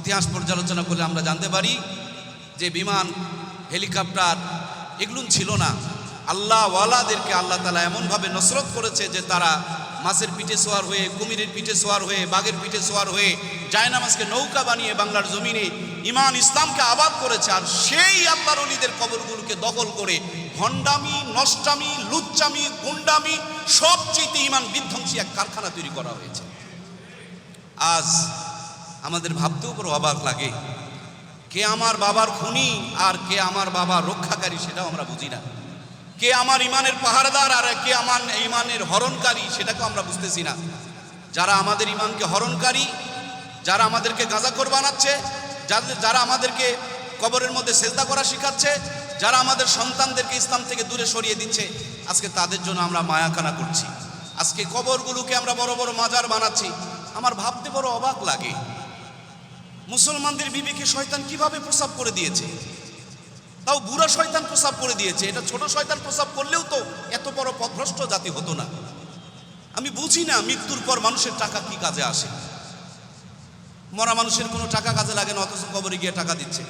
ইতিহাস পর্যালোচনা করলে আমরা জানতে পারি যে বিমান, হেলিকপ্টার এগুলো ছিল না। আল্লাহ ওয়ালাদেরকে আল্লাহ তালা এমনভাবে নসরত করেছে যে তারা মাছের পিঠে সোয়ার হয়ে, কুমিরের পিঠে সোয়ার হয়ে, বাঘের পিঠে সোয়ার হয়ে, জায়নামাজকে নৌকা বানিয়ে বাংলার জমিনে ইমান ইসলামকে আবাদ করেছে আর সেই আল্লাহর অলিদের কবরগুলোকে দখল করে ভণ্ডামি, নষ্টামি, লুচ্চামি, গুন্ডামি সবচেয়ে ইমান বিধ্বংসী এক কারখানা তৈরি করা হয়েছে। আজ আমাদের ভাবতেও বড় অবাক লাগে। কে আমার বাবার খুনি আর কে আমার বাবার রক্ষাকারী সেটাও আমরা বুঝি না। কে আমার ইমানের পাহারাদার আর কে আমার ইমানের হরণকারী সেটাকেও আমরা বুঝতেছি না। যারা আমাদের ইমানকে হরণকারী, যারা আমাদেরকে গাঁজা গাঁজাখোর বানাচ্ছে, যাদের, যারা আমাদেরকে কবরের মধ্যে সেজদা করা শেখাচ্ছে, যারা আমাদের সন্তানদেরকে ইসলাম থেকে দূরে সরিয়ে দিচ্ছে, আজকে তাদের জন্য আমরা মায়াকানা করছি। আজকে কবরগুলোকে আমরা বড় বড় মাজার বানাচ্ছি। আমার ভাবতে বড় অবাক লাগে। মুসলমানদের বিবেকে শয়তান কীভাবে প্রসাব করে দিয়েছে? তাও বুড়া শয়তান প্রসাব করে দিয়েছে, এটা ছোট শয়তান প্রসাব করলেও তো এত বড় পথভ্রষ্ট জাতি হতো না। আমি বুঝি না মৃত্যুর পর মানুষের টাকা কি কাজে আসে। মরা মানুষের কোনো টাকা কাজে লাগে না, অথচ কবরে গিয়ে টাকা দিচ্ছে।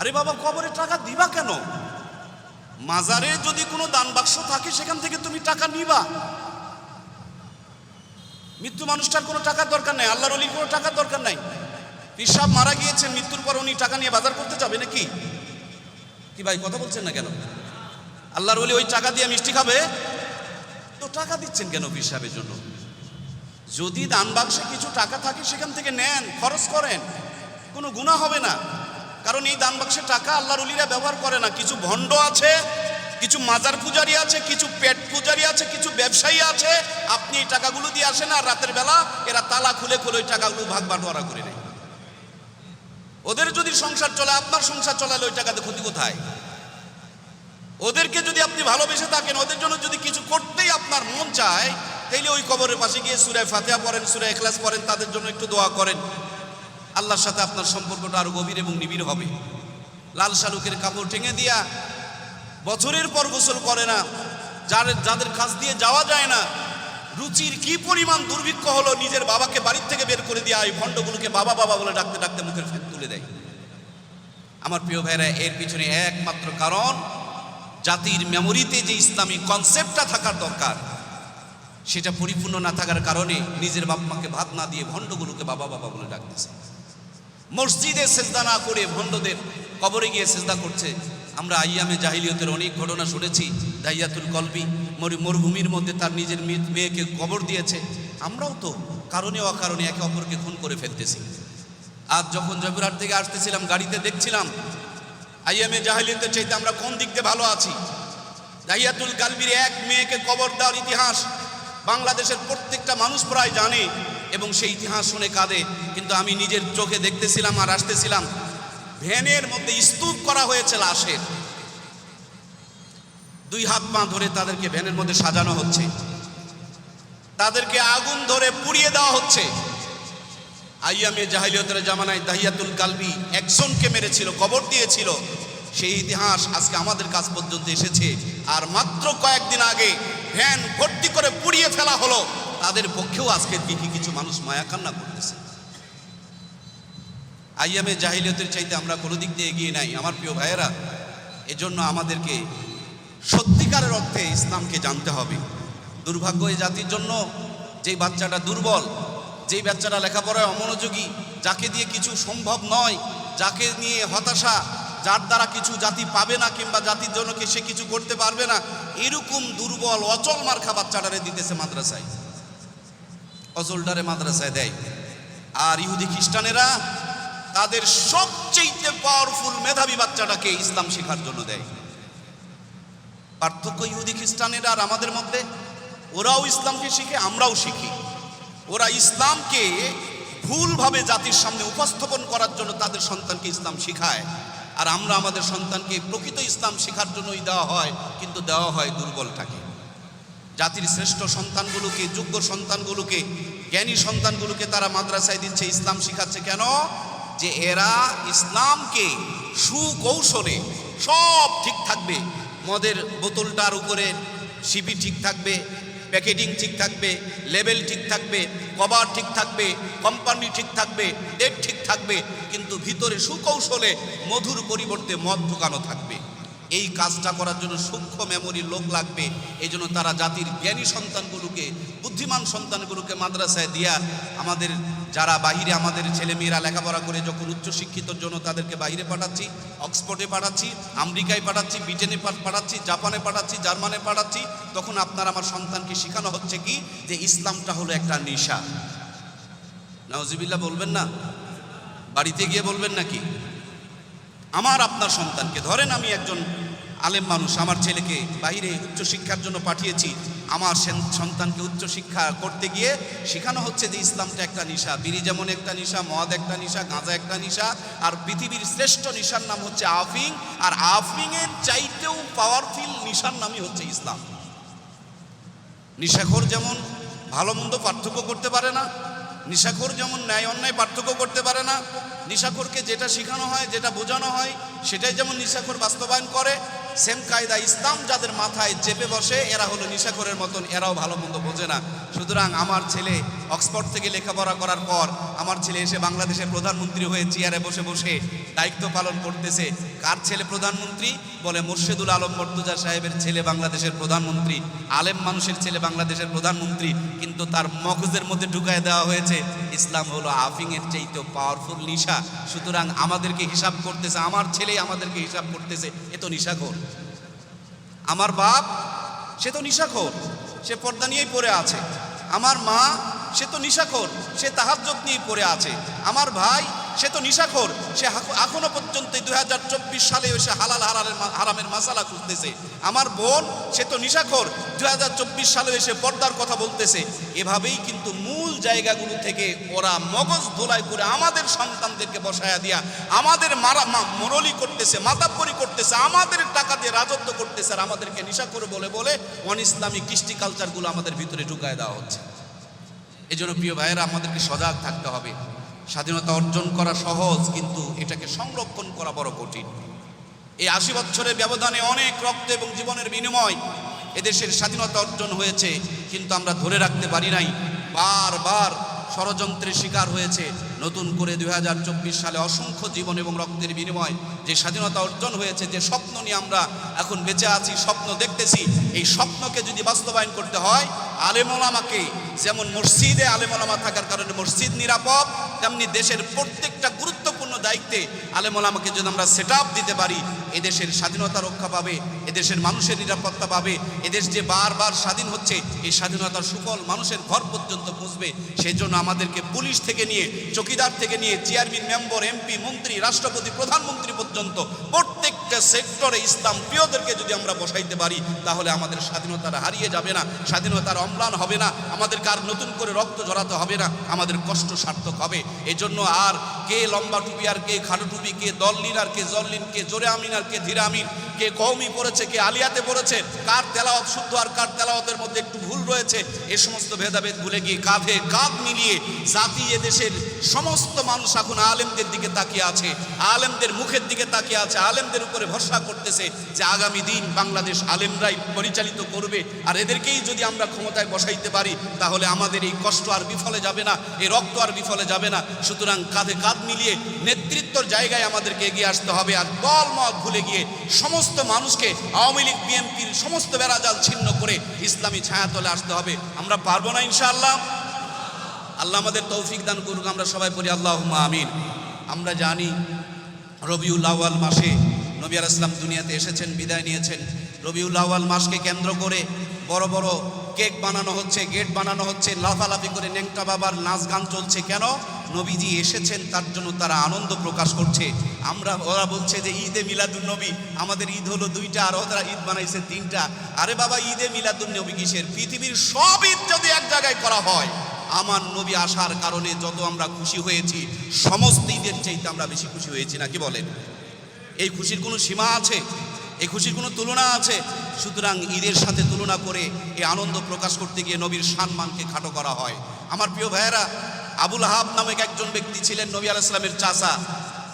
আরে বাবা, কবরে টাকা দিবা কেন? মাজারে যদি কোনো দান বাক্স থাকে, সেখান থেকে তুমি টাকা নিবা। মৃত্যু মানুষটার কোনো টাকার দরকার নাই, আল্লাহর অলির কোনো টাকার দরকার নাই। পিসাব মারা গিয়েছেন, মৃত্যুর পর উনি টাকা নিয়ে বাজার করতে যাবে নাকি? কি ভাই, কথা বলছেন না কেন? আল্লাহর অলি ওই টাকা দিয়ে মিষ্টি খাবে? তো টাকা দিচ্ছেন কেন পিসাবের জন্য? যদি দান বাক্সে কিছু টাকা থাকে, সেখান থেকে নেন, খরচ করেন, কোনো গুণা হবে না। কারণ এই দান বাক্সে টাকা আল্লাহর অলিরা ব্যবহার করে না, কিছু ভণ্ড আছে কিছু মাজার পূজারি আছে, কিছু পেট পূজারি আছে, কিছু ব্যবসায়ী আছে। আপনি এই টাকাগুলো দিয়ে আসেন আর রাতের বেলা এরা তালা খুলে খুলে ওই টাকাগুলো ভাগ বাটোয়ারা করে নেয়। ওদের যদি সংসার চলে আপনার সংসার চলালে ওই টাকাতে ক্ষতি কোথায়? ওদেরকে যদি আপনি ভালোবেসে থাকেন, ওদের জন্য যদি কিছু করতেই আপনার মন চায়, তাইলে ওই কবরের পাশে গিয়ে সুরায় ফাতেহা পড়েন সুরায় এখলাস পড়েন, তাদের জন্য একটু দোয়া করেন। আল্লাহর সাথে আপনার সম্পর্কটা আরও গভীর এবং নিবিড় হবে। লাল শালুকের কাপড় ঠেঙে দিয়া বছরের পর গোসল করে না। যার, যাদের কাছ দিয়ে যাওয়া যায় না। রুচির কি পরিমাণ দুর্ভিক্ষ হলো নিজের বাবাকে বাড়ির থেকে বের করে দিয়ে এই ভণ্ডগুলোকে বাবা বাবা বলে ডাকতে ডাকতে মুখের ফেক তুলে দেয়। আমার প্রিয় ভাইরা এর পিছনে একমাত্র কারণ, জাতির মেমোরিতে যে ইসলামী কনসেপ্টটা থাকার দরকার, সেটা পরিপূর্ণ না থাকার কারণে নিজের বাপ মাকে ভাত না দিয়ে ভণ্ডগুলোকে বাবা বাবা বলে ডাকতেছে। মসজিদে সেজদা না করে ভণ্ডদের কবরে গিয়ে সেজদা করছে। আমরা আইয়ামে জাহিলিয়তের অনেক ঘটনা শুনেছি, দাইয়াতুল কলবি, মরু মরুভূমির মধ্যে তার নিজের মেয়েকে কবর দিয়েছে। আমরাও তো কারণে অকারণে একে অপরকে খুন করে ফেলতেছি। আজ যখন জয়পুরহাট থেকে আসতেছিলাম, গাড়িতে দেখছিলাম, আইয়ামে জাহিলিয়তের চাইতে আমরা কোন দিক দিয়ে ভালো আছি? দাইয়াতুল কালবির এক মেয়েকে কবর দেওয়ার ইতিহাস বাংলাদেশের প্রত্যেকটা মানুষ প্রায় জানে এবং সেই ইতিহাস শুনে কাঁদে। কিন্তু আমি নিজের চোখে দেখতেছিলাম আর আসতেছিলাম ভ্যানের মধ্যে স্তূপ করা হয়েছে লাশের। দুই হাত পা ধরে তাদেরকে ভ্যানের মধ্যে সাজানো হচ্ছে। তাদেরকে আগুন ধরে পুড়িয়ে দেওয়া হচ্ছে। আইয়ামে জাহিলিয়তের জামানায় দাহিয়াতুল কালবি একজনকে মেরেছিল, কবর দিয়েছিল। সেই ইতিহাস আজকে আমাদের কাছ পর্যন্ত এসেছে। আর মাত্র কয়েকদিন আগে ভ্যান ভর্তি করে পুড়িয়ে ফেলা হলো। তাদের পক্ষেও আজকে দিকে কিছু মানুষ মায়াকান্না করতেছে। আইয়ামে জাহিলিয়তের চাইতে আমরা কোনো দিক দিয়ে এগিয়ে নাই। আমার প্রিয় ভাইয়েরা, এজন্য আমাদেরকে সত্যিকারের অর্থে ইসলামকে জানতে হবে। দুর্ভাগ্য এই জাতির জন্য যেই বাচ্চাটা দুর্বল, যেই বাচ্চাটা লেখাপড়ায় অমনোযোগী, যাকে দিয়ে কিছু সম্ভব নয়, যাকে নিয়ে হতাশা, যার দ্বারা কিছু জাতি পাবে না কিংবা জাতির জন্য সে কিছু করতে পারবে না, এরকম দুর্বল, অচল মার্খা বাচ্চাটারে দিতেছে মাদ্রাসায়। অচলটারে মাদ্রাসায় দেয়। আর ইহুদি খ্রিস্টানেরা তাদের সবচেয়ে পাওয়ারফুল মেধাবী বাচ্চাটাকে ইসলাম শেখার জন্য দেয়। পার্থক্য ইহুদি খ্রিস্টানেরা আর আমাদের মধ্যে, ওরাও ইসলামকে শিখে, আমরাও শিখি। ওরা ইসলামকে ভুলভাবে জাতির সামনে উপস্থাপন করার জন্য তাদের সন্তানকে ইসলাম শিখায়। আর আমরা আমাদের সন্তানকে প্রকৃত ইসলাম শেখার জন্যই দেওয়া হয়, কিন্তু দেওয়া হয় দুর্বলটাকে। জাতির শ্রেষ্ঠ সন্তানগুলোকে, যোগ্য সন্তানগুলোকে, জ্ঞানী সন্তানগুলোকে তারা মাদ্রাসায় দিচ্ছে, ইসলাম শিখাচ্ছে কেন? যে এরা ইসলামকে সুকৌশলে সব ঠিক থাকবে। মদের বোতলটার উপরে শিপি ঠিক থাকবে প্যাকেটিং ঠিক থাকবে লেভেল ঠিক থাকবে, কভার ঠিক থাকবে, কোম্পানি ঠিক থাকবে, ডেট ঠিক থাকবে, কিন্তু ভিতরে সুকৌশলে মধুর পরিবর্তে মদ ঢুকানো থাকবে। এই কাজটা করার জন্য সূক্ষ্ম মেমোরির লোক লাগবে। এই জন্য তারা জাতির জ্ঞানী সন্তানগুলোকে, বুদ্ধিমান সন্তানগুলোকে মাদ্রাসায় দিয়া আমাদের যারা বাহিরে আমাদের ছেলেমেয়েরা লেখাপড়া করে যখন উচ্চশিক্ষিতর জন্য তাদেরকে বাইরে পাঠাচ্ছি, অক্সফোর্ডে পাঠাচ্ছি, আমেরিকায় পাঠাচ্ছি, ব্রিটেনে পাঠাচ্ছি, জাপানে পাঠাচ্ছি, জার্মানে পাঠাচ্ছি, তখন আপনার আমার সন্তানকে শেখানো হচ্ছে কি? যে ইসলামটা হলো একটা নেশা। নওজিবিল্লা বলবেন না? বাড়িতে গিয়ে বলবেন নাকি? আমার আপনার সন্তানকে। ধরেন আমি একজন আলেম মানুষ, আমার ছেলেকে বাইরে উচ্চশিক্ষার জন্য পাঠিয়েছি। আমার সেন- সন্তানকে উচ্চশিক্ষা করতে গিয়ে শেখানো হচ্ছে যে ইসলামটা একটা নিশা, বিড়ি যেমন একটা নিশা, মদ একটা নিশা, গাঁজা একটা নিশা, আর পৃথিবীর শ্রেষ্ঠ নিশার নাম হচ্ছে আফিং, আর আফিংয়ের চাইতেও পাওয়ারফুল নিশার নামই হচ্ছে ইসলাম। নিশাখোর যেমন ভালো মন্দ পার্থক্য করতে পারে না, নিশাখোর যেমন ন্যায় অন্যায় পার্থক্য করতে পারে না নিশাখোরকে যেটা শেখানো হয়, যেটা বোঝানো হয়, সেটাই যেমন নিশাখর বাস্তবায়ন করে সেম কায়দা ইসলাম যাদের মাথায় চেপে বসে, এরা হলো নিশাখোরের মতন, এরাও ভালো মন্দ বোঝে না। সুতরাং আমার ছেলে অক্সফোর্ড থেকে লেখাপড়া করার পর, আমার ছেলে এসে বাংলাদেশের প্রধানমন্ত্রী হয়ে চেয়ারে বসে বসে দায়িত্ব পালন করতেছে। কার ছেলে প্রধানমন্ত্রী? বলে মোর্শেদুল আলম মর্তুজা সাহেবের ছেলে বাংলাদেশের প্রধানমন্ত্রী। আলেম মানুষের ছেলে বাংলাদেশের প্রধানমন্ত্রী। কিন্তু তার মগজের মধ্যে ঢুকায় দেওয়া হয়েছে, ইসলাম হলো আফিংয়ের চাইতেও পাওয়ারফুল নিশা। সুতরাং আমাদেরকে হিসাব করতেছে, আমার ছেলে আমাদেরকে হিসাব করতেছে, এ তো নিশাখোর। আমার বাপ, সে তো নিশাখোর। সে পর্দা নিয়েই পড়ে আছে। আমার মা, সে তো নিশাখোর। সে তাহাজ্জত নিয়েই পড়ে আছে। আমার ভাই সে তো নিশাখোর। সে এখনও পর্যন্ত দুই হাজার চব্বিশ সালে এসে হালাল হারালের হারামের মাসালা খুঁজতেছে আমার বোন, সে তো নিশাখোর। দুই হাজার চব্বিশ সালে এসে পর্দার কথা বলতেছে। এভাবেই কিন্তু মূল জায়গাগুলো থেকে ওরা মগজ ধোলাই করে আমাদের সন্তানদেরকে বসায়া দিয়া আমাদের মারা মরলি করতেছে, মাতাব্বরি করতেছে, আমাদের টাকা দিয়ে রাজত্ব করতেছে আর আমাদেরকে নিশাখোর বলে বলে অন ইসলামিক কৃষ্টি কালচারগুলো আমাদের ভিতরে ঢুকায় দেওয়া হচ্ছে। এই জন্য প্রিয় ভাইয়েরা, আমাদেরকে সজাগ থাকতে হবে। স্বাধীনতা অর্জন করা সহজ, কিন্তু এটাকে সংরক্ষণ করা বড় কঠিন। এই আশি বছরের ব্যবধানে অনেক রক্ত এবং জীবনের বিনিময় এদেশের স্বাধীনতা অর্জন হয়েছে, কিন্তু আমরা ধরে রাখতে পারি নাই। বারবার ষড়যন্ত্রের শিকার হয়েছে। নতুন করে দুই হাজার চব্বিশ সালে অসংখ্য জীবন এবং রক্তের বিনিময়, যে স্বাধীনতা অর্জন হয়েছে, যে স্বপ্ন নিয়ে আমরা এখন বেঁচে আছি, স্বপ্ন দেখতেছি, এই স্বপ্নকে যদি বাস্তবায়ন করতে হয় আলেমোলামাকে যেমন মসজিদে আলেমোলামা থাকার কারণে মসজিদ নিরাপদ, তেমনি দেশের প্রত্যেকটা গুরুত্বপূর্ণ দায়িত্বে আলেমোলামাকে যদি আমরা সেট দিতে পারি, এদেশের স্বাধীনতা রক্ষা পাবে, এদেশের মানুষের নিরাপত্তা পাবে, এদেশ যে বারবার স্বাধীন হচ্ছে, এই স্বাধীনতার সুফল মানুষের ঘর পর্যন্ত পৌঁছবে। সেই জন্য আমাদেরকে পুলিশ থেকে নিয়ে, চকিদার থেকে নিয়ে চেয়ারম্যান মেম্বার এমপি মন্ত্রী, রাষ্ট্রপতি, প্রধানমন্ত্রী পর্যন্ত প্রত্যেকটা সেক্টরে ইসলাম প্রিয়দেরকে যদি আমরা বসাইতে পারি, তাহলে আমাদের স্বাধীনতার হারিয়ে যাবে না, স্বাধীনতার অম্লান হবে না, আমাদেরকে আর নতুন করে রক্ত ঝরাতে হবে না, আমাদের কষ্ট সার্থক হবে। এই জন্য আর কে লম্বা টুপি আর কে খাটো টুপি, কে দল্লিন আর কে জল্লিন কে জোরে আমিন আর কে ধীরে আমিন, কে কৌমি পড়েছে, কে আলিয়াতে পড়েছে, কার তেলাওয়াত শুদ্ধ আর কার তেলাওয়াতের মধ্যে একটু ভুল রয়েছে, এ সমস্ত ভেদাভেদ ভুলে গিয়ে কাঁধে কাঁধ মিলিয়ে জাতি এদেশের সমস্ত মানুষ এখন আলেমদের দিকে তাকিয়ে আছে, আলেমদের মুখের দিকে তাকিয়ে আছে, আলেমদের উপরে ভরসা করতেছে যে আগামী দিন বাংলাদেশ আলেমরাই পরিচালিত করবে, আর এদেরকেই যদি আমরা ক্ষমতায় বসাইতে পারি, তাহলে আমাদের এই কষ্ট আর বিফলে যাবে না, এই রক্ত আর বিফলে যাবে না, সুতরাং কাঁধে কাঁধ মিলিয়ে নেতৃত্বর জায়গায় আমাদেরকে এগিয়ে আসতে হবে আর দল মত ভুলে গিয়ে সমস্ত মানুষকে আওয়ামী লীগ, বিএনপির সমস্ত বেড়াজাল ছিন্ন করে ইসলামী ছায়াতলে আসতে হবে। আমরা পারব না ইনশাআল্লাহ? আল্লাহ আমাদের তৌফিক দান করুক, আমরা সবাই পড়ি আল্লাহ আমিন। আমরা জানি রবিউল আউয়াল মাসে নবী আল ইসলাম দুনিয়াতে এসেছেন, বিদায় নিয়েছেন। রবিউল আউয়াল মাসকে কেন্দ্র করে বড় বড় কেক বানানো হচ্ছে, গেট বানানো হচ্ছে, লাফালাফি করে নেংটা বাবার নাচ গান চলছে কেন? নবীজি এসেছেন, তার জন্য তারা আনন্দ প্রকাশ করছে। আমরা, ওরা বলছে যে ঈদে মিলাদুন নবী, আমাদের ঈদ হলো দুইটা, আর ওরা ঈদ বানাইছে তিনটা। আরে বাবা, ঈদে মিলাদুন নবী কিসের? পৃথিবীর সব ঈদ যদি এক জায়গায় করা হয়, আমার নবী আসার কারণে যত আমরা খুশি হয়েছি, সমস্ত ঈদের চাইতে আমরা বেশি খুশি হয়েছি নাকি বলেন? এই খুশির কোনো সীমা আছে? এই খুশির কোনো তুলনা আছে? সুতরাং ঈদের সাথে তুলনা করে এই আনন্দ প্রকাশ করতে গিয়ে নবীর সম্মানকে খাটো করা হয়। আমার প্রিয় ভাইয়েরা, আবুল হাব নামক একজন ব্যক্তি ছিলেন নবী আলাইসলামের চাষা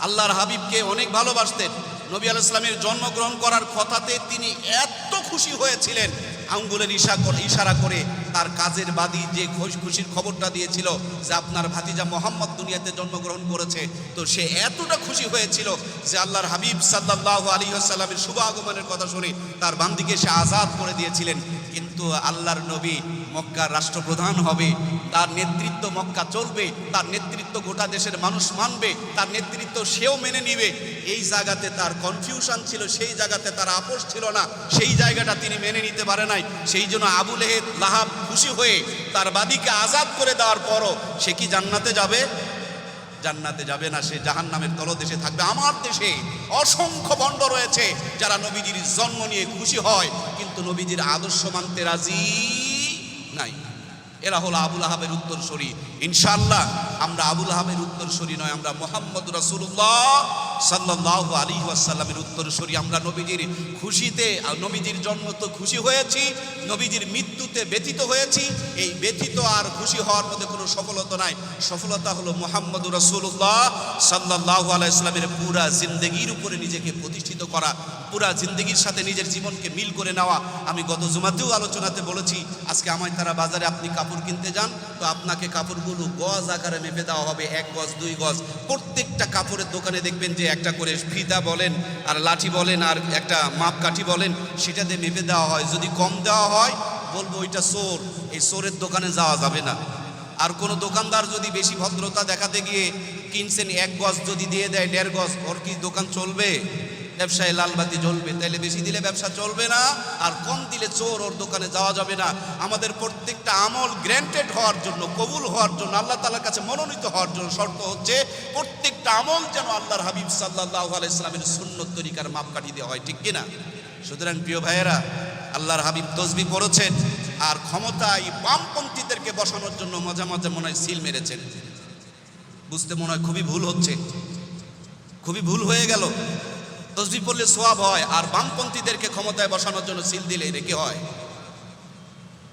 আল্লাহর হাবিবকে অনেক ভালোবাসতেন। নবী আলাইসলামের জন্মগ্রহণ করার কথাতে তিনি এত খুশি হয়েছিলেন, আঙ্গুলের ইশা ইশারা করে তার কাজের বাদী যে খুশ- খুশির খবরটা দিয়েছিল যে আপনার ভাতিজা মোহাম্মদ দুনিয়াতে জন্মগ্রহণ করেছে, তো সে এতটা খুশি হয়েছিল যে আল্লাহর হাবিব সাল্লাহ আলী আসাল্লামের শুভ আগমনের কথা শুনে তার বান্দিকে সে আজাদ করে দিয়েছিলেন। কিন্তু আল্লাহর নবী মক্কার রাষ্ট্রপ্রধান হবে, তার নেতৃত্ব মক্কা চলবে, তার নেতৃত্ব গোটা দেশের মানুষ মানবে, তার নেতৃত্ব সেও মেনে নিবে। এই জায়গাতে তার কনফিউশন ছিল, সেই জায়গাতে তার আপোষ ছিল না, সেই জায়গাটা তিনি মেনে নিতে পারে নাই। সেই জন্য আবু লেহেদ লাহাব খুশি হয়ে তার বাদীকে আজাদ করে দেওয়ার পরও সে কি জান্নাতে যাবে? জান্নাতে যাবে না, সে জাহান নামের তলদেশে থাকবে। আমার দেশে অসংখ্য বন্ড রয়েছে যারা নবীজির জন্ম নিয়ে খুশি হয়, কিন্তু নবীজির আদর্শ মানতে রাজি এরা হলো আবুল আহাবের উত্তরসরী। ইনশাল্লাহ আমরা আবুল আহাবের উত্তরসরী নয় আমরা মোহাম্মদ রাসূলুল্লাহ সাল্লাল্লাহু আলাইহি ওয়াসাল্লামের উত্তরসূরি আমরা নবীজির খুশিতে নবীজির জন্ম তো খুশি হয়েছি, নবীজির মৃত্যুতে ব্যথিত হয়েছি। এই ব্যথিত আর খুশি হওয়ার মধ্যে কোনো সফলতা নাই। সফলতা হলো মোহাম্মদ রাসূলুল্লাহ সাল্লাল্লাহু আলাইহি ইসলামের পুরা জিন্দগির উপরে নিজেকে প্রতিষ্ঠিত করা, পুরা জিন্দগির সাথে নিজের জীবনকে মিল করে নেওয়া। আমি গত জুমাতেও আলোচনাতে বলেছি, আজকে আমায় তারা বাজারে আপনি কাপড় কিনতে যান, তো আপনাকে কাপড়গুলো গজ আকারে মেপে দেওয়া হবে, এক গজ, দুই গজ। প্রত্যেকটা কাপড়ের দোকানে দেখবেন যে একটা করে ফিতা বলেন আর লাঠি বলেন আর একটা মাপকাঠি বলেন, সেটা দিয়ে মেপে দেওয়া হয়। যদি কম দেওয়া হয়, বলব ওইটা সোর এই সোরের দোকানে যাওয়া যাবে না। আর কোনো দোকানদার যদি বেশি ভদ্রতা দেখাতে গিয়ে কিনছেন এক গজ যদি দিয়ে দেয় দেড় গজ, ওর কি দোকান চলবে? ব্যবসায় লালবাতি জ্বলবে, তাইলে বেশি দিলে ব্যবসা চলবে না, আর কম দিলে চোর ওর দোকানে যাওয়া যাবে না। আমাদের প্রত্যেকটা আমল গ্র্যান্টেড হওয়ার জন্য, কবুল হওয়ার জন্য, আল্লাহ তালার কাছে মনোনীত হওয়ার জন্য শর্ত হচ্ছে, প্রত্যেকটা আমল যেন আল্লাহর হাবিব সাল্লাহ আলাইসলামের সুন্নত তরিকার মাপকাঠি দেওয়া হয়, ঠিক কিনা? সুতরাং প্রিয় ভাইয়েরা, আল্লাহর হাবিব তসবি করেছেন, আর ক্ষমতায় বামপন্থীদেরকে বসানোর জন্য মাঝে মাঝে মনে হয় সিল মেরেছেন। বুঝতে মনে হয় খুবই ভুল হচ্ছে। খুবই ভুল হয়ে গেল। তসবি পড়লে সোয়াব হয় আর বামপন্থীদেরকে ক্ষমতায় বসানোর জন্য সিল দিলে রেখে হয়?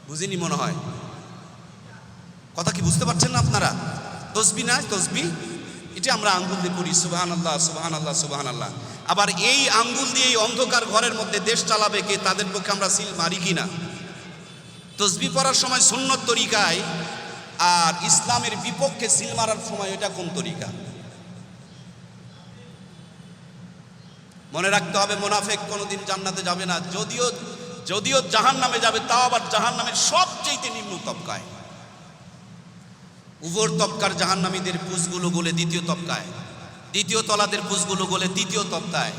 বুঝিনি মনে হয়। কথা কি বুঝতে পারছেন না আপনারা? তসবি না, তসবি? এটা আমরা আঙ্গুল দিয়ে পড়ি সুবাহান আল্লাহ সুবাহান আল্লাহ সুবাহান আল্লাহ আবার এই আঙ্গুল দিয়ে এই অন্ধকার ঘরের মধ্যে দেশ চালাবে কে, তাদের পক্ষে আমরা সিল মারি কি না তসবি পড়ার সময় সুন্নত তরিকায় আর ইসলামের বিপক্ষে সিল মারার সময় এটা কোন তরিকা? মনে রাখতে হবে, মোনাফেক কোনোদিন জান্নাতে যাবে না। যদিও যদিও জাহান নামে যাবে, তাও আবার জাহান নামের সবচেয়ে নিম্ন তবকায়। উপর তবকার জাহান্নামীদের পুষগুলো গলে দ্বিতীয় তবকায়। দ্বিতীয় তলাদের পুষগুলো গলে তৃতীয় তবকায়।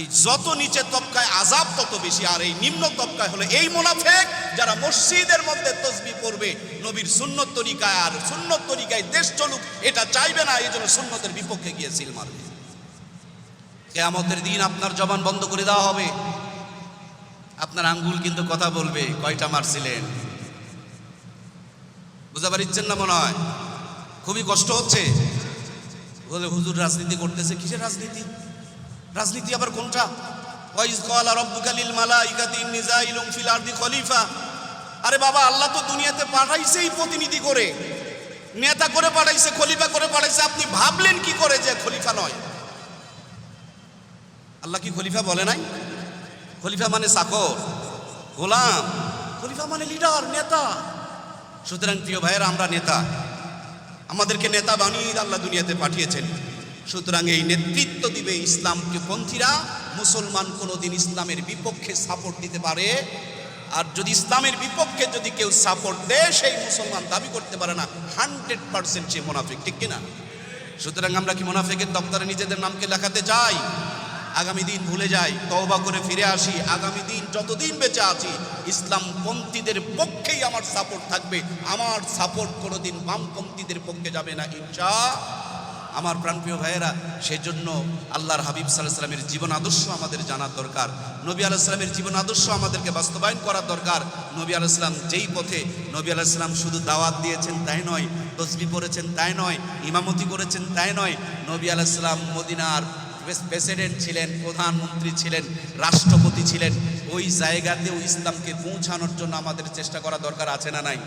এই যত নিচে তবকায় আজাব তত বেশি, আর এই নিম্ন তবকায় হলো এই মোনাফেক যারা মসজিদের মধ্যে তসবি পড়বে, নবীর সুন্নত তরিকায় আর সুন্নত তরিকায় দেশ চলুক, এটা চাইবে না এই জন্য সুন্নতের বিপক্ষে গিয়ে সিল মারবে। কেয়ামতের দিন আপনার জবান বন্ধ করে দেওয়া হবে। আপনার আঙ্গুল কিন্তু কথা বলবে, কয়টা মারছিলেন? বুঝতে পারছেন না মনে হয়? খুবই কষ্ট হচ্ছে। হুজুর, রাজনীতি করতেছে, কিসের রাজনীতি? রাজনীতি আবার কোনটা? ওয়াইজ কলা রব্বুকা লিল মালাইকাতি ইন্নী জাইলুম ফিল আরদি খলিফা। আরে বাবা, আল্লাহ তো দুনিয়াতে পাঠাইছেই প্রতিনিধি করে। নেতা করে পাঠাইছে, খলিফা করে পাঠাইছে। আপনি ভাবলেন কি করে যে খলিফা নয়? আল্লাহ কি খলিফা বলে নাই? খলিফা মানে চাকর গোলাম। খলিফা মানে লিডার নেতা। সুতরাং প্রিয় ভাইয়েরা, আমরা নেতা। আমাদেরকে নেতা বানিয়ে আল্লাহ দুনিয়াতে পাঠিয়েছেন। সুতরাং এই নেতৃত্ব দিবে ইসলামকে পন্থীরা। মুসলমান কোনোদিন ইসলামের বিপক্ষে সাপোর্ট দিতে পারে। আর যদি ইসলামের বিপক্ষে যদি কেউ সাপোর্ট দেয়, সেই মুসলমান দাবি করতে পারে না। হান্ড্রেড পার্সেন্ট সে মোনাফিক, ঠিক কিনা? সুতরাং আমরা কি মোনাফিকের দপ্তরে নিজেদের নামকে লেখাতে চাই? আগামী দিন ভুলে যাই, তওবা করে ফিরে আসি। আগামী দিন যতদিন বেঁচে আছি, ইসলাম পন্থীদের পক্ষেই আমার সাপোর্ট থাকবে। আমার সাপোর্ট কোনোদিন বামপন্থীদের পক্ষে যাবে না, ইনশা আমার প্রাণপ্রিয় ভাইয়েরা, সেজন্য আল্লাহর হাবিব সাল্লাহ সাল্লামের জীবন আদর্শ আমাদের জানার দরকার। নবী আলাইসালামের জীবন আদর্শ আমাদেরকে বাস্তবায়ন করার দরকার। নবী আলাইসালাম যেই পথে, নবী আলাইসালাম শুধু দাওয়াত দিয়েছেন তাই নয়, তসবি পড়েছেন তাই নয়, ইমামতি করেছেন তাই নয়, নবী আলাইসালাম মদিনার প্রেসিডেন্ট ছিলেন, প্রধানমন্ত্রী ছিলেন, রাষ্ট্রপতি ছিলেন, ওই জায়গাতেও ইসলামকে পৌঁছানোর জন্য আমাদের চেষ্টা করা দরকার আছে না নাই?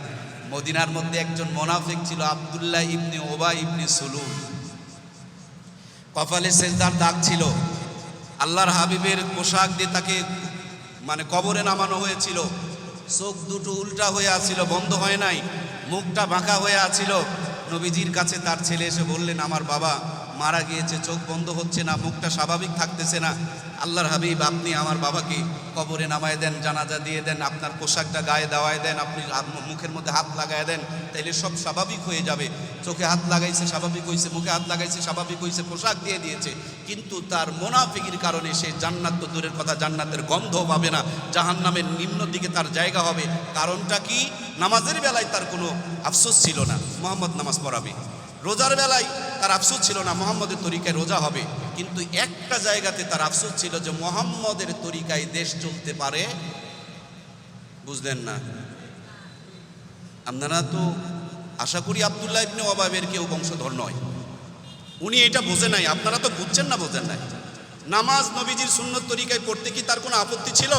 মদিনার মধ্যে একজন মোনাফিক ছিল আবদুল্লাহ ইবনে ওবা ইবনে সুলুল কপালে সেজদার দাগ ছিল। আল্লাহর হাবিবের পোশাক দিয়ে তাকে মানে কবরে নামানো হয়েছিল। চোখ দুটো উল্টা হয়ে আছিল, বন্ধ হয় নাই। মুখটা বাঁকা হয়ে আছিল। নবীজির কাছে তার ছেলে এসে বললেন, আমার বাবা মারা গিয়েছে, চোখ বন্ধ হচ্ছে না, মুখটা স্বাভাবিক থাকতেছে না। আল্লাহর হাবিব, আপনি আমার বাবাকে কবরে নামায় দেন, জানাজা দিয়ে দেন, আপনার পোশাকটা গায়ে দেওয়ায় দেন, আপনি মুখের মধ্যে হাত লাগায় দেন, তাইলে সব স্বাভাবিক হয়ে যাবে। চোখে হাত লাগাইছে, স্বাভাবিক হয়েছে মুখে হাত লাগাইছে, স্বাভাবিক হয়েছে পোশাক দিয়ে দিয়েছে। কিন্তু তার মোনাফিকির কারণে সে জান্নাত তো দূরের কথা, জান্নাতের গন্ধ পাবে না, জাহান্নামের নিম্ন দিকে তার জায়গা হবে। কারণটা কি? নামাজের বেলায় তার কোনো আফসোস ছিল না। মোহাম্মদ নামাজ পড়াবে। রোজার বেলায় তার আফসোস ছিল না, মোহাম্মদের তরিকায় রোজা হবে। কিন্তু একটা জায়গাতে তার আফসোস ছিল যে মোহাম্মদের তরিকায় দেশ চলতে পারে। বুঝলেন না? আপনারা তো আশা করি আবদুল্লাহ ইবনে ওবাবের কেউ বংশধর নয়। উনি এটা বোঝে নাই। আপনারা তো বুঝছেন না, বোঝেন নাই। নামাজ নবীজির সুন্নত তরিকায় পড়তে কি তার কোনো আপত্তি ছিল?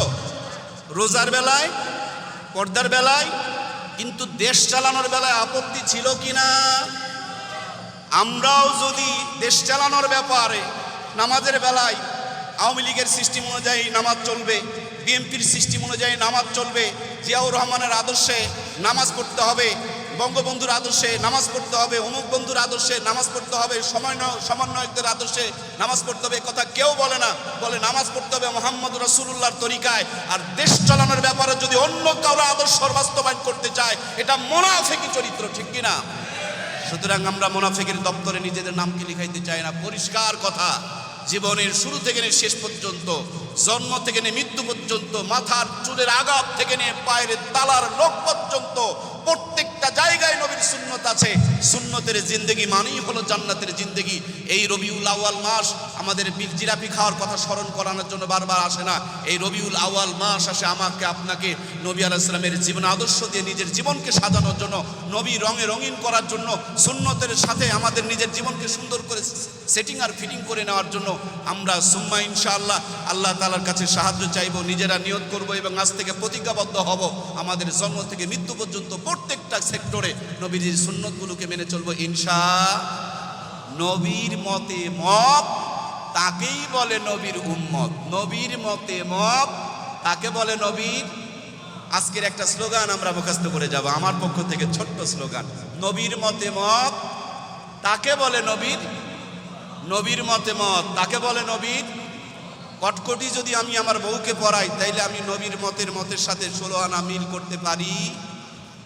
রোজার বেলায়, পর্দার বেলায়, কিন্তু দেশ চালানোর বেলায় আপত্তি ছিল কি না? আমরাও যদি দেশ চালানোর ব্যাপারে নামাজের বেলায় আওয়ামী লীগের সিস্টেম অনুযায়ী নামাজ চলবে, বিএনপির সিস্টেম অনুযায়ী নামাজ চলবে, জিয়াউর রহমানের আদর্শে নামাজ পড়তে হবে, বঙ্গবন্ধুর আদর্শে নামাজ পড়তে হবে, অমুক বন্ধুর আদর্শে নামাজ পড়তে হবে, সমন্বয়, সমন্বয়কদের আদর্শে নামাজ পড়তে হবে কথা কেউ বলে না। বলে নামাজ পড়তে হবে মোহাম্মদ রসুল্লাহর তরিকায়। আর দেশ চালানোর ব্যাপারে যদি অন্য কারও আদর্শ বাস্তবায়ন করতে চায়, এটা মোনাফেকি চরিত্র, ঠিক কিনা? সুতরাং আমরা মোনাফেকের দপ্তরে নিজেদের নামকে লিখাইতে চাই না। পরিষ্কার কথা, জীবনের শুরু থেকে নিয়ে শেষ পর্যন্ত, জন্ম থেকে নিয়ে মৃত্যু পর্যন্ত, মাথার চুলের আঘাত থেকে নিয়ে পায়ের তালার লোক পর্যন্ত প্রত্যেকটা জায়গায় নবীর সুন্নত আছে। সুন্নতের জিন্দগি মানেই হলো জান্নাতের জিন্দগি। এই রবিউল আউয়াল মাস আমাদের বীর জিরাপি খাওয়ার কথা স্মরণ করানোর জন্য বারবার আসে না। এই রবিউল আউয়াল মাস আসে আমাকে, আপনাকে, নবী আলাইসলামের জীবন আদর্শ দিয়ে নিজের জীবনকে সাজানোর জন্য, নবী রঙে রঙিন করার জন্য, সুন্নতের সাথে আমাদের নিজের জীবনকে সুন্দর করে সেটিং আর ফিটিং করে নেওয়ার জন্য আমরা সুম্মা ইনশাআল্লাহ আল্লাহ তালার কাছে সাহায্য চাইব, নিজেরা নিয়ত করব এবং আজ থেকে প্রতিজ্ঞাবদ্ধ হব। আমাদের জন্ম থেকে মৃত্যু পর্যন্ত প্রত্যেকটা সেক্টরে নবীজির সুন্নতগুলোকে মেনে চলবো ইনশা। নবীর মতে মত, তাকেই বলে নবীর উম্মত। নবীর মতে মত, তাকে বলে নবীর। আজকের একটা স্লোগান আমরা মুখস্থ করে যাব, আমার পক্ষ থেকে ছোট্ট স্লোগান। নবীর মতে মত, তাকে বলে নবীর। নবীর মতে মত, তাকে বলে নবীর। কটকটি যদি আমি আমার বউকে পড়াই, তাইলে আমি নবীর মতের মতের সাথে ষোলো আনা মিল করতে পারি।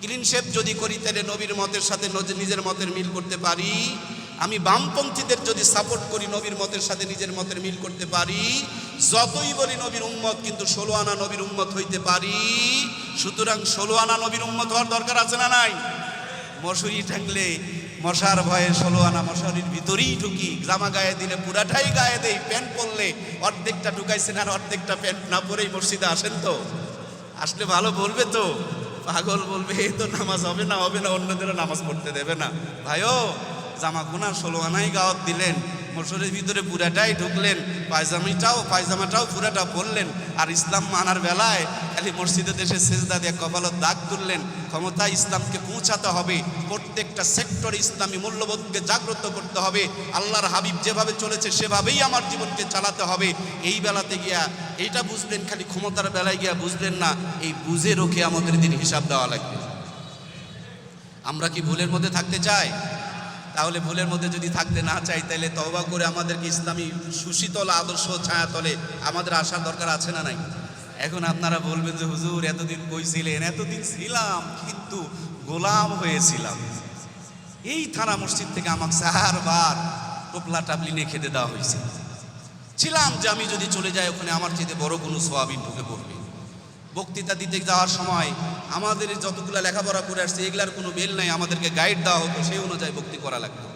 ক্লিন শেপ যদি করি, তাহলে নবীর মতের সাথে নজ- নিজের মতের মিল করতে পারি। আমি বামপন্থীদের যদি সাপোর্ট করি, নবীর মতের সাথে নিজের মতের মিল করতে পারি। যতই বলি নবীর উম্মত, কিন্তু ষোলো আনা নবীর উম্মত হইতে পারি। সুতরাং ষোলো আনা নবীর উম্মত হওয়ার দরকার আছে না নাই? মশুরি ঠেংলে মশার ভয়ে ষোলো আনা মশারির ভিতরেই ঢুকি। জামা গায়ে দিলে পুরাটাই গায়ে দেই, প্যান্ট পরলে অর্ধেকটা ঢুকাইছেন আর অর্ধেকটা প্যান্ট না পরেই মসজিদে আসেন তো? আসলে ভালো বলবে তো? পাগল বলবে, এই তো নামাজ হবে না হবে না, অন্যদেরও নামাজ পড়তে দেবে না। ভাইও জামা কোনা ষোলো আনাই গাওয়াত দিলেন। মসুরের ভিতরে পুরাটাই ঢুকলেন, পায়জামিটাও, পায়জামাটাও পুরাটা পরলেন। আর ইসলাম মানার বেলায় খালি মসজিদে দেশে সেজদা দিয়ে কপালত দাগ তুললেন। ক্ষমতা ইসলামকে পৌঁছাতে হবে। প্রত্যেকটা সেক্টরে ইসলামী মূল্যবোধকে জাগ্রত করতে হবে। আল্লাহর হাবিব যেভাবে চলেছে, সেভাবেই আমার জীবনকে চালাতে হবে। এই বেলাতে গিয়া এইটা বুঝলেন, খালি ক্ষমতার বেলায় গিয়া বুঝলেন না, এই বুঝে রোখে আমাদের দিন হিসাব দেওয়া লাগবে। আমরা কি ভুলের মধ্যে থাকতে চাই? তাহলে ভুলের মধ্যে যদি থাকতে না চাই, তাহলে তওবা করে আমাদেরকে ইসলামী সুশীতল আদর্শ ছায়াতলে আমাদের আসার দরকার আছে না নাই? এখন আপনারা বলবেন যে, হুজুর, এতদিন কইছিলেন এতদিন ছিলাম, কিন্তু গোলাম হয়েছিলাম। এই থানা মসজিদ থেকে আমাকে চারবার টোপলা টাপলি নিয়ে খেতে দেওয়া হয়েছে। ছিলাম যে আমি যদি চলে যাই, ওখানে আমার চেয়ে বড় কোনো সোয়াবিন ঢুকে পড়বে। বক্তৃতা দিতে যাওয়ার সময় আমাদের যতগুলো লেখাপড়া করে আসছে, এগুলার কোনো বেল নাই, আমাদেরকে গাইড দেওয়া হতো, সেই অনুযায়ী বক্তি করা লাগতো।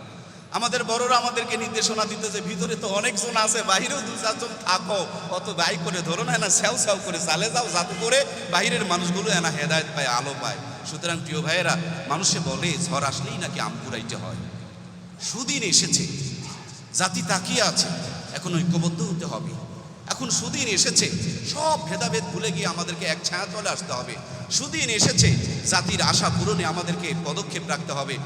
আমাদের বড়রা আমাদেরকে নির্দেশনা দিত যে ভিতরে তো অনেকজন আছে বাইরেও দু চারজন থাকো, অত বাই করে ধরো না না স্যাও স্যাও করে চালে যাও, যাতে করে বাইরের মানুষগুলো এনা হেদায়ত পায়, আলো পায়। সুতরাং প্রিয় ভাইয়েরা, মানুষে বলে, ঝড় আসলেই নাকি আম কুড়াইতে হয়। সুদিন এসেছে, জাতি তাকিয়ে আছে, এখন ঐক্যবদ্ধ হতে হবে। এখন সুদিন এসেছে। সব ভেদাভেদ ভুলে গিয়ে আমাদেরকে এক ছায়া তলে আসতে হবে। সুদিন এসেছে। জাতির আশা পূরণে আমাদেরকে পদক্ষেপ রাখতে হবে।